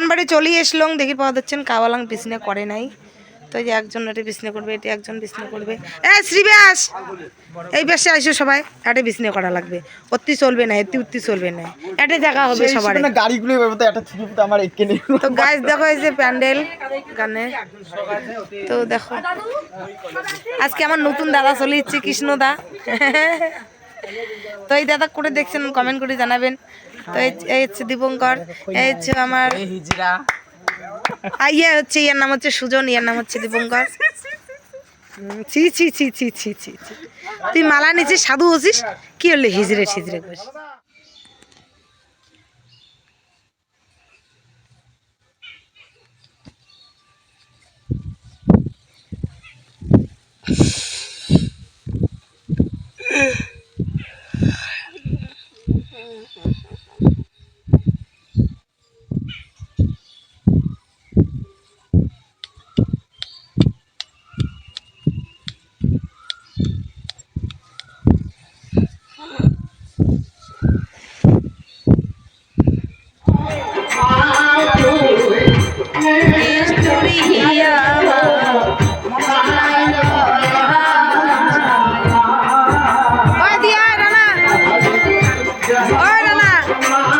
বানবাড়ি চলেই এসলং দেখি পাওয়া যাচ্ছেন কাওয়ালাং বিছনে করে নাই। তো এই যে একজন এটি বিছনে করবে এটি একজন বিছনে করবে। এ শ্রীবাস! এই বেশে আইসো সবাই এটা বিছনে করা লাগবে। অতি চলবে না এতি উত্তি চলবে না। এটা জায়গা হবে সবার। গাড়িগুলো তো ছবি তো আমার এখানে তো গাছ দেখো এই যে প্যান্ডেল গানে। তো দেখো আজকে আমার নতুন দাদা চলে ইচ্ছে কৃষ্ণদা। তো এই দাদা করে দেখছেন কমেন্ট করে জানাবেন। তো এই- হচ্ছে দীপঙ্কর এই হচ্ছে আমার হিজরা ইয়ে হচ্ছে ইয়ার নাম হচ্ছে সুজন ইয়ার নাম হচ্ছে দীপঙ্কর ছি ছি ছি ছি ছি ছি। তুই মালা নিচে সাধু হচ্ছিস কি হলে হিজড়ে সিজড়ে করিস? ಮಾಡ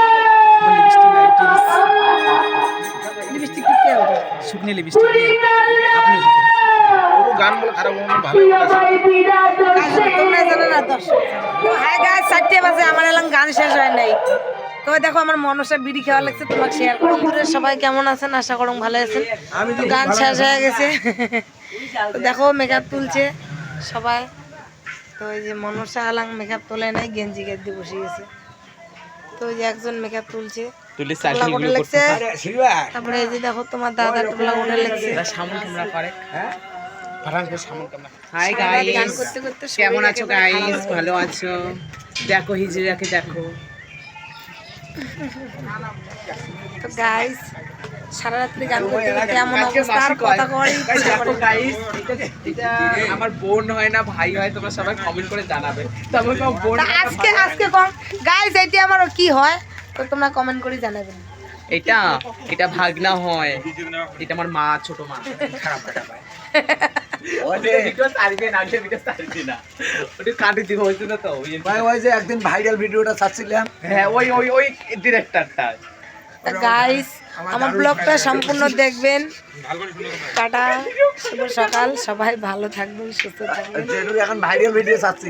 শুকনি লিপস্টিক আপনি খারাপ। তোমরা জানো না দর্শক চারটে বাজে আমার এলাম গান শেষ হয় নাই। তো দেখো আমার মনসা বিড়ি খাওয়া লাগছে তোমাকে শেয়ার সবাই কেমন আছেন? আশা করুন ভালো আছেন। তো গান শেষ হয়ে গেছে। দেখো মেকআপ তুলছে সবাই। তো ওই যে মনসা আলাং মেকআপ তোলে নাই গেঞ্জি গেঞ্জি বসে গেছে। তো ওই যে একজন মেকআপ তুলছে। তুলি লাগছে তারপরে এই যে দেখো তোমার দাদা টোলা উঠে লাগছে সামন ক্যামেরা করে। ফাটান করে। সামনে কেমন? হাই গাইস কেমন আছো গাইস ভালো আছো? দেখো হিজড়াকে দেখো। তো গাইস সারা রাত্রি গান করতে করতে এমন অবস্থা আর কথা কওয়ার ইচ্ছা গাইস এটা আমার বোন হয় না ভাই হয় তোমরা সবাই কমেন্ট করে জানাবে। বোন আজকে আজকে কম। গাইস এটি আমার কি হয়? তো তোমরা কমেন্ট করে জানাবেন এটা এটা ভাগনা হয়। এটা আমার মা ছোট মা। খারাপ কথা পায় একদিন ভাইরাল ভিডিওটা ছাড়ছিলাম। হ্যাঁ ওই ওই ওই ডিরেক্টরটা গাইস আমার ব্লগটা সম্পূর্ণ দেখবেন। টাটা শুভ সকাল। সবাই ভালো থাকবেন সুস্থ থাকবেন। এখন ভাইরাল ভিডিও ছাড়ছি।